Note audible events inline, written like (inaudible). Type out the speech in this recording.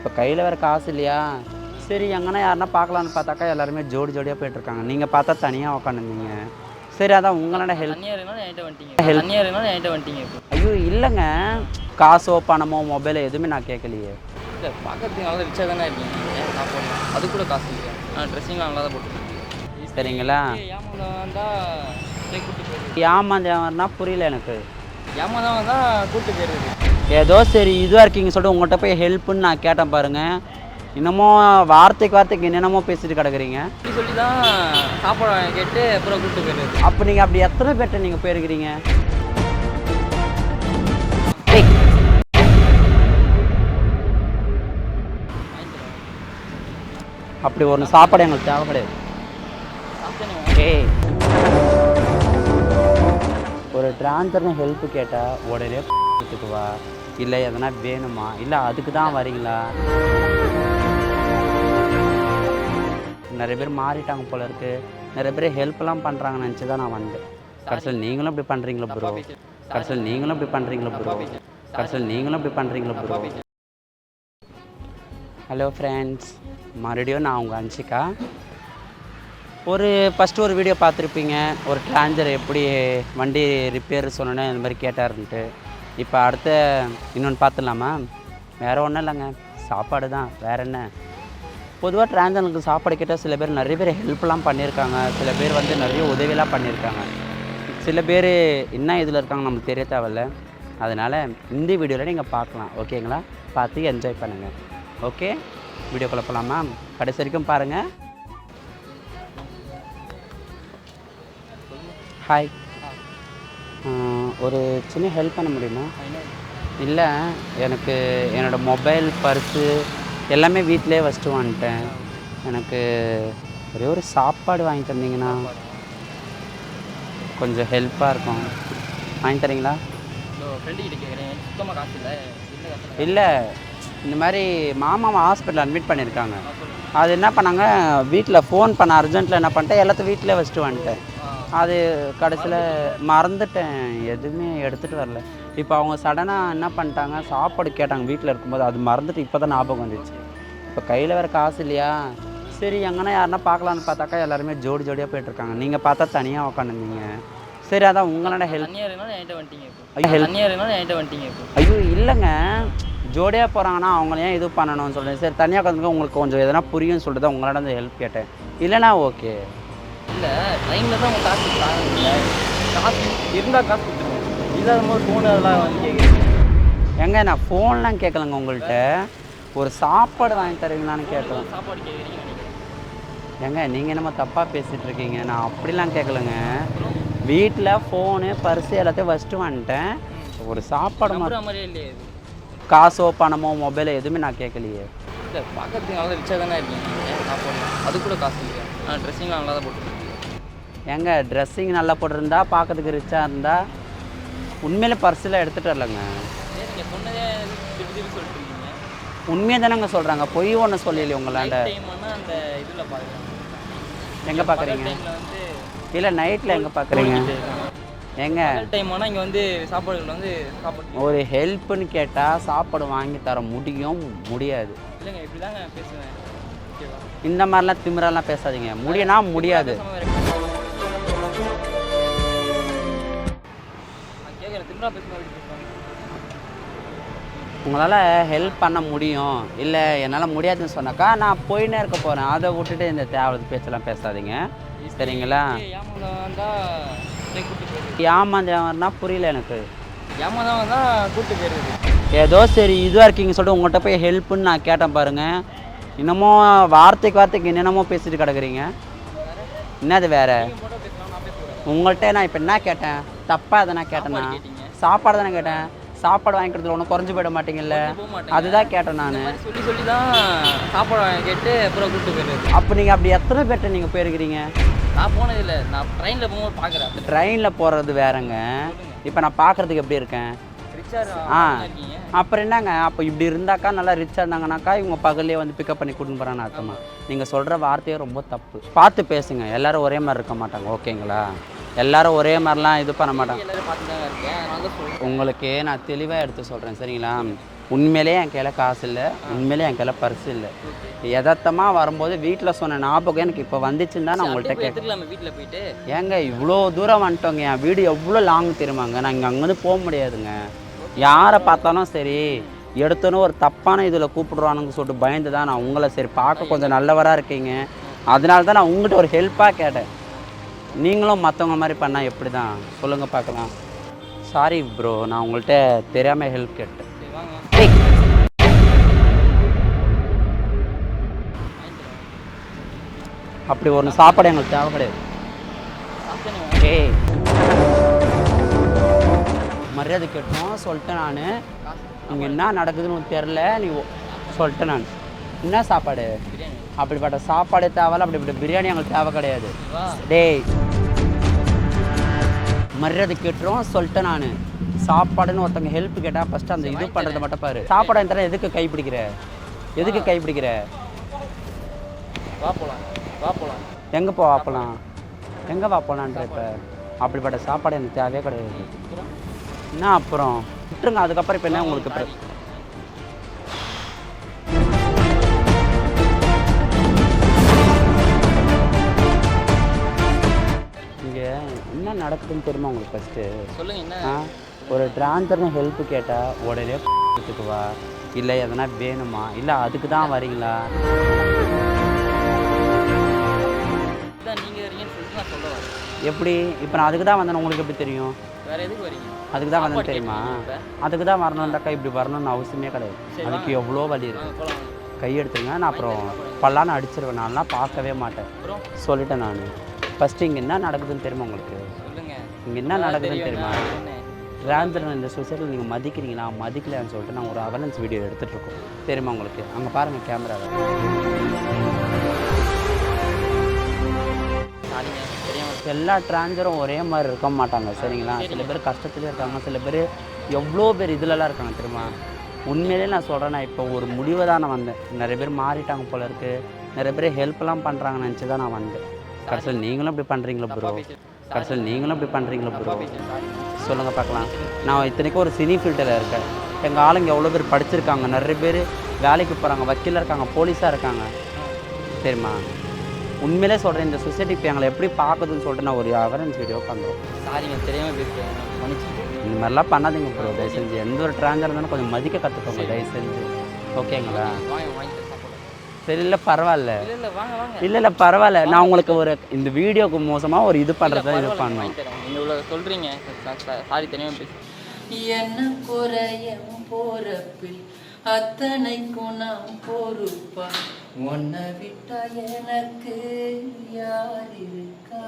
இப்போ கையில் வேறு காசு இல்லையா? சரி எங்கன்னா யாருன்னா பார்க்கலான்னு பார்த்தாக்கா எல்லாருமே ஜோடி ஜோடியாக போயிட்டுருக்காங்க. நீங்கள் பார்த்தா தனியாக உட்காந்துருந்தீங்க சரி அதான் உங்களோட ஹெல்ப். வந்துட்டீங்க. ஐயோ இல்லைங்க. காசோ பணமோ மொபைலோ எதுவுமே நான் கேட்கலையே. இல்லை பார்க்கறதுக்கு நல்லா ரிச்சாக தானே இருக்கீங்க. ஏன் சாப்பாடு அது கூட காசு இல்லையா? நான் ட்ரெஸ்ஸிங்லாம் நல்லா தான் போட்டுருக்கேன். சரிங்களா? ஏமாந்தா வந்தால் கூட்டு போயிடுது ஏமாந்தவர்னா புரியல எனக்கு. ஏமாந்தா வந்தால் கூட்டு போயிடுது ஏதோ சரி இதுவாக இருக்கீங்க சொல்லிட்டு உங்கள்கிட்ட போய் ஹெல்ப்புன்னு நான் கேட்டேன் பாருங்க. இன்னமும் வார்த்தைக்கு வார்த்தைக்கு என்னென்னமோ பேசிட்டு கிடக்குறீங்க. இப்படி சொல்லி தான் சாப்பாடு கேட்டு அப்புறம் கூட்டு போயிடுது அப்போ நீங்கள் அப்படி எத்தனை பேர்ட்ட நீங்கள் போயிருக்கிறீங்க? அப்படி ஒரு சாப்பாடு எங்களுக்கு தேவை கிடையாது. ஏய். ஒரு டிரான்ஸ்ஃபர்னு ஹெல்ப் கேட்டால் உடனே வா. இல்லை எதனா வேணுமா? இல்லை அதுக்கு தான் வரீங்களா? நிறைய பேர் மாறிட்டாங்க போல இருக்கு. நிறைய பேர் ஹெல்ப்லாம் பண்ணுறாங்கன்னு நினச்சி தான் நான் வந்தேன். கடைசியில் நீங்களும் இப்படி பண்ணுறீங்களா ப்ரோ கடைசியில் நீங்களும் இப்படி பண்ணுறீங்களா ப்ரோ கடைசியில் நீங்களும் இப்படி பண்ணுறீங்களா ப்ரோ ஹலோ ஃப்ரெண்ட்ஸ் மறுபடியும் நான் உங்கள் அன்ஷிகா ஒரு ஃபஸ்ட்டு ஒரு வீடியோ பார்த்துருப்பீங்க. ஒரு டிராஞ்சர் எப்படி வண்டி ரிப்பேர் சொன்னோன்னே இந்த மாதிரி கேட்டாருன்ட்டு. இப்போ அடுத்த இன்னொன்று பார்த்துடலாமா? வேறு ஒன்றும் இல்லைங்க. சாப்பாடு தான். வேறு என்ன? பொதுவாக டிரான்ஜருக்கு சாப்பாடு கேட்டால் சில பேர் நிறைய பேர் ஹெல்ப்லாம் பண்ணியிருக்காங்க. சில பேர் வந்து நிறைய உதவியெல்லாம் பண்ணியிருக்காங்க. சில பேர் என்ன இதில் இருக்காங்க நம்மளுக்கு தெரிய தேவையில்ல. அதனால் இந்த வீடியோவில் நீங்கள் பார்க்கலாம். ஓகேங்களா பார்த்து என்ஜாய் பண்ணுங்கள் ஓகே வீடியோக்குள்ளே போகலாமா கடைசி வரைக்கும் பாருங்கள் ஹாய் ஒரு சின்ன ஹெல்ப் பண்ண முடியுமா? இல்லை எனக்கு என்னோடய மொபைல் பர்ஸு எல்லாமே வீட்டிலே வச்சுட்டு வந்துட்டேன் எனக்கு ஒரே ஒரு சாப்பாடு வாங்கி தந்தீங்கன்னா கொஞ்சம் ஹெல்ப்பாக இருக்கும். வாங்கி தரீங்களா? இல்லை. இந்த மாதிரி மாமாவை ஹாஸ்பிட்டல் அட்மிட் பண்ணியிருக்காங்க. அது என்ன பண்ணாங்க? வீட்டில் ஃபோன் பண்ண அர்ஜென்ட்டில் என்ன பண்ணிட்டேன்? எல்லாத்தையும் வீட்டிலே வச்சுட்டு வந்துட்டேன் அது கடைசியில் மறந்துட்டேன். எதுவுமே எடுத்துகிட்டு வரல. இப்போ அவங்க சடனாக என்ன பண்ணிட்டாங்க? சாப்பாடு கேட்டாங்க. வீட்டில் இருக்கும்போது அது மறந்துட்டு இப்போ தான் ஞாபகம் வந்துச்சு. இப்போ கையில் வேறு காசு இல்லையா? சரி எங்கன்னா யாருன்னா பார்க்கலான்னு பார்த்தாக்கா எல்லாருமே ஜோடி ஜோடியாக போயிட்டுருக்காங்க. நீங்கள் பார்த்தா தனியாக உட்காந்துருந்தீங்க சரி அதான் உங்களோட ஹெல்ப் ஐயோ, இல்லைங்க. ஜோடியாக போகிறாங்கன்னா அவங்கள ஏன் இது பண்ணணும்னு சொல்லிட்டு சரி தனியாக உட்காந்துக்க உங்களுக்கு கொஞ்சம் எதனா புரியும்னு சொல்லிட்டு தான் உங்களோட அந்த ஹெல்ப் கேட்டேன். இல்லைனா ஓகே இல்லை ட்ரெயினில் தான் உங்கள் காசு இல்லை காசு இருந்தால் காசு கொடுத்துருங்க. இல்லாத போது ஃபோன் அதெல்லாம் வந்து கேட்குறீங்க ஏங்க நான் ஃபோன்லாம் கேட்கலங்க உங்கள்கிட்ட ஒரு சாப்பாடு வாங்கி தருவீங்களான்னு கேட்கலாம் சாப்பாடு நினைக்கிறேன் ஏங்க நீங்கள் என்னமோ தப்பாக பேசிகிட்டு இருக்கீங்க. நான் அப்படிலாம் கேட்கலங்க வீட்டில் ஃபோனு பர்ஸு எல்லாத்தையும் வச்சுட்டு வந்துட்டேன் ஒரு சாப்பாடு மாதிரியே இல்லையே காசோ பணமோ மொபைலோ எதுவுமே நான் கேட்கலையே இல்லை பார்க்கறதுக்கு நல்லா ரிச்சாக தானே இருக்கீங்க. சாப்பாடு அது கூட காசு இல்லையா? நான் ட்ரெஸ்ஸிங்லாம் நல்லா தான் போட்டுருக்கேன் ஏங்க ட்ரெஸ்ஸிங் நல்லா போட்டிருந்தா பார்க்கறதுக்கு ரிச்சாக இருந்தால் உண்மையிலே பர்ஸில் எடுத்துகிட்டு வரலங்க. சரி நீங்கள் சொன்னதே திருப்பி திருப்பி சொல்லிட்டு இருக்கீங்க உண்மையை தானேங்க சொல்கிறாங்க பொய் ஒன்று சொல்லலையே உங்களாண்ட டைம் ஆனால் அந்த இதில் பார்க்குறேன் எங்கே பார்க்குறீங்க டைமில் வந்து இல்லை நைட்டில் எங்கே பார்க்குறீங்க ஏங்க டைம் ஆனால் இங்கே வந்து சாப்பாடுகள் வந்து சாப்பாடு ஒரு ஹெல்ப்புன்னு கேட்டால் சாப்பாடு வாங்கி தர முடியும் முடியாது. இல்லைங்க இப்படி தாங்க பேசுவேன். ஓகேவா? இந்த மாதிரிலாம் திமிரெல்லாம் பேசாதீங்க. முடியும்னா முடியாது. உங்களால் ஹெல்ப் பண்ண முடியும். இல்லை என்னால் முடியாதுன்னு சொன்னாக்கா நான் போயின்னே இருக்க போகிறேன் அதை விட்டுட்டு இந்த தேவையான பேச்செல்லாம் பேசாதீங்க. சரிங்களா? ஏமாந்தா வந்தால் கூட்டு போயிடுது ஏமாந்தவர்னா புரியல எனக்கு. ஏமாந்தா வந்தால் கூட்டு போயிடுது ஏதோ சரி இதுவாக இருக்கீங்க சொல்லிட்டு உங்கள்கிட்ட போய் ஹெல்ப்புன்னு நான் கேட்டேன் பாருங்க. இன்னமும் வார்த்தைக்கு வார்த்தைக்கு என்னென்னமோ பேசிட்டு கிடக்குறீங்க. என்னது வேற? உங்கள்கிட்ட நான் இப்போ என்ன கேட்டேன்? தப்பாக எதனா கேட்டேனா? கேட்டீங்க. சாப்பாடு தானே கேட்டேன். சாப்பாடு வாங்கி கொடுத்துல ஒன்றும் குறைஞ்சு போயிட மாட்டீங்கல்ல? அதுதான் கேட்டேன் நான். சொல்லி சொல்லி தான் சாப்பாடு வாங்கி கேட்டு அப்புறம் கூட்டு போயிடுது அப்போ நீங்கள் அப்படி எத்தனை பேர்ட்ட நீங்கள் போயிருக்கிறீங்க? நான் போனதில்லை. நான் ட்ரெயினில் போகும்போது பார்க்குறேன். ட்ரெயினில் போகிறது வேறங்க. இப்போ நான் பார்க்குறதுக்கு எப்படி இருக்கேன்? ஆ. அப்புறம் என்னங்க? அப்போ இப்படி இருந்தாக்கா நல்லா ரிச்சாக இருந்தாங்கனாக்கா இவங்க பகல்லே வந்து பிக்கப் பண்ணி கூட்டின்னு போகிறான்னு அர்த்தமா? நீங்கள் சொல்கிற வார்த்தையே ரொம்ப தப்பு. பார்த்து பேசுங்க. எல்லாரும் ஒரே மாதிரி இருக்க மாட்டாங்க. ஓகேங்களா? எல்லாரும் ஒரே மாதிரிலாம் இது பண்ண மாட்டாங்க. உங்களுக்கு நான் தெளிவாக எடுத்து சொல்கிறேன் சரிங்களா? உண்மையிலே என் கையில் காசு இல்லை. உண்மையிலே என் கையில் பர்ஸ் இல்லை. யதார்த்தமாக வரும்போது வீட்டில் சொன்ன ஞாபகம் எனக்கு இப்போ வந்துச்சுன்னு தான் நான் உங்கள்கிட்ட கேட்க எடுத்துக்கலாமே வீட்டில் போயிட்டு? ஏங்க இவ்வளோ தூரம் வந்துட்டோங்க. என் வீடு எவ்வளோ லாங் தெரியுமாங்க? நான் இங்கே அங்கேருந்து போக முடியாதுங்க. யாரை பார்த்தாலும் சரி எடுத்தோன்னு ஒரு தப்பான இதில் கூப்பிடுறானுங்க சொல்லிட்டு பயந்து தான் நான் உங்களை சரி பார்க்க கொஞ்சம் நல்லவராக இருக்கீங்க. அதனால தான் நான் உங்கள்கிட்ட ஒரு ஹெல்ப்பாக கேட்டேன். நீங்களும் மற்றவங்க மாதிரி பண்ணால் எப்படி தான்? சொல்லுங்கள் பார்க்கலாம். சாரி ப்ரோ நான் உங்கள்கிட்ட தெரியாமல் ஹெல்ப் கேட்டேன். அப்படி ஒன்று சாப்பாடு எங்களுக்கு தேவை கிடையாது. ஏய். மரியாதை கேட்டோம் சொல்லிட்டேன் நான். இங்கே என்ன நடக்குதுன்னு உனக்கு தெரில நீ சொல்லிட்டேன் நான். என்ன சாப்பாடு? அப்படிப்பட்ட சாப்பாடு தேவையில்ல அப்படிப்பட்ட பிரியாணி எங்களுக்கு தேவை கிடையாது. வா டேய். மரியாதை கேட்டுரும் சொல்லிட்டேன் நான். சாப்பாடுன்னு ஒருத்தவங்க ஹெல்ப் கேட்டால் ஃபஸ்ட்டு அந்த இது பண்ணுறதை மட்டும் பாரு. சாப்பாடு தர எதுக்கு கை பிடிக்கிற? எதுக்கு கை பிடிக்கிற? வா போலாம் வா போலாம். எங்கே போ வாப்பலாம் எங்கே வாப்பலான்ற இப்போ? அப்படிப்பட்ட சாப்பாடு எனக்கு தேவையே கிடையாது. என்ன அப்புறம்? விட்டுருங்க அதுக்கப்புறம் இப்போ என்ன உங்களுக்கு இங்கே என்ன நடக்குதுன்னு தெரியுமா உங்களுக்கு ஃபஸ்ட்டு சொல்லுங்க என்ன? ஒரு டிரான்ஸ்ஃபர்னு ஹெல்ப் கேட்டால் உடனே (laughs) எடுத்துக்குவா இல்லை எதனா வேணுமா? இல்லை அதுக்கு தான் வரீங்களா? எப்படி? இப்போ நான் அதுக்கு தான் வந்தேன். உங்களுக்கு எப்படி தெரியும்? வேற எதுக்கு வரீங்க? அதுக்கு தான் சாப்பாடு தெரியுமா? அதுக்கு தான் வரணும்டாக்கா இப்படி வரணும்னு அவசியமே கிடையாது. அதுக்கு எவ்வளோ வலி இருக்கு? கை எடுத்துருங்க நான் அப்புறம் பல்லான்னு அடிச்சிருவேன். நான்லாம் பார்க்கவே மாட்டேன். சொல்லிட்டேன் நான். ஃபஸ்ட்டு இங்கே என்ன நடக்குதுன்னு தெரியுமா உங்களுக்கு? இங்கே என்ன நடக்குதுன்னு தெரியும்? டிரான்ஸ்ஜெண்டர் இந்த சொசைட்டியில் நீங்கள் மதிக்கிறீங்களா? மதிக்கலையான்னு சொல்லிட்டு நான் ஒரு அவேர்னஸ் வீடியோ எடுத்துகிட்டு இருக்கோம். தெரியுமா உங்களுக்கு? அங்கே பாருங்கள் கேமராவை எல்லா டிரான்ஸரும் ஒரே மாதிரி இருக்க மாட்டாங்க சரிங்களா? சில பேர் கஷ்டத்துலேயே இருக்காங்க சில பேர் எவ்வளோ பேர் இதுலலாம் இருக்காங்க தெரியுமா? உண்மையிலே நான் சொல்கிறேன் நான் இப்போ ஒரு முடிவை தான் நான் வந்தேன். நிறைய பேர் மாறிட்டாங்க போல இருக்கு. நிறைய பேர் ஹெல்ப்லாம் பண்ணுறாங்கன்னு நினச்சி தான் நான் வந்தேன். கடைசியில் நீங்களும் இப்படி பண்ணுறீங்களா ப்ரோ கடைசியில் நீங்களும் இப்படி பண்ணுறீங்களா ப்ரோ சொல்லுங்கள் பார்க்கலாம். நான் இத்தனைக்கும் ஒரு சினி ஃபீல்டில் இருக்கேன். எங்கள் ஆளுங்க எவ்வளோ பேர் படிச்சிருக்காங்க நிறைய பேர் வேலைக்கு போகிறாங்க வக்கீலாக இருக்காங்க போலீஸாக இருக்காங்க. தெரியுமா? உண்மையிலே சொல்கிறேன் இந்த சொசைட்டி இப்போ எங்களை எப்படி பார்க்குதுன்னு சொல்லிட்டு நான் ஒரு அவேர்னஸ் வீடியோ பண்ணுறோம் சாரிங்க தெரியாம பேசுறேன் மன்னிச்சு இந்த மாதிரிலாம் பண்ணாதீங்க ப்ரோ தயவு செஞ்சு எந்த ஒரு ட்ரான்ஸாக இருந்தாலும் கொஞ்சம் மதிக்க கற்றுக்கோங்க தயவு செஞ்சு ஓகேங்களா? சரி இல்லை பரவாயில்ல. இல்ல இல்ல பரவாயில்ல. நான் உங்களுக்கு ஒரு இந்த வீடியோக்கு மோசமாக ஒரு இது பண்ணுறத இது. நீங்க இவ்வளவு சொல்றீங்க. சாரி தெரியாம பேசு என்ன குறையம் போறப்பில் அத்தனை குணம் பொறுப்பா? உன்னை விட்டா எனக்கு யார் இருக்கா?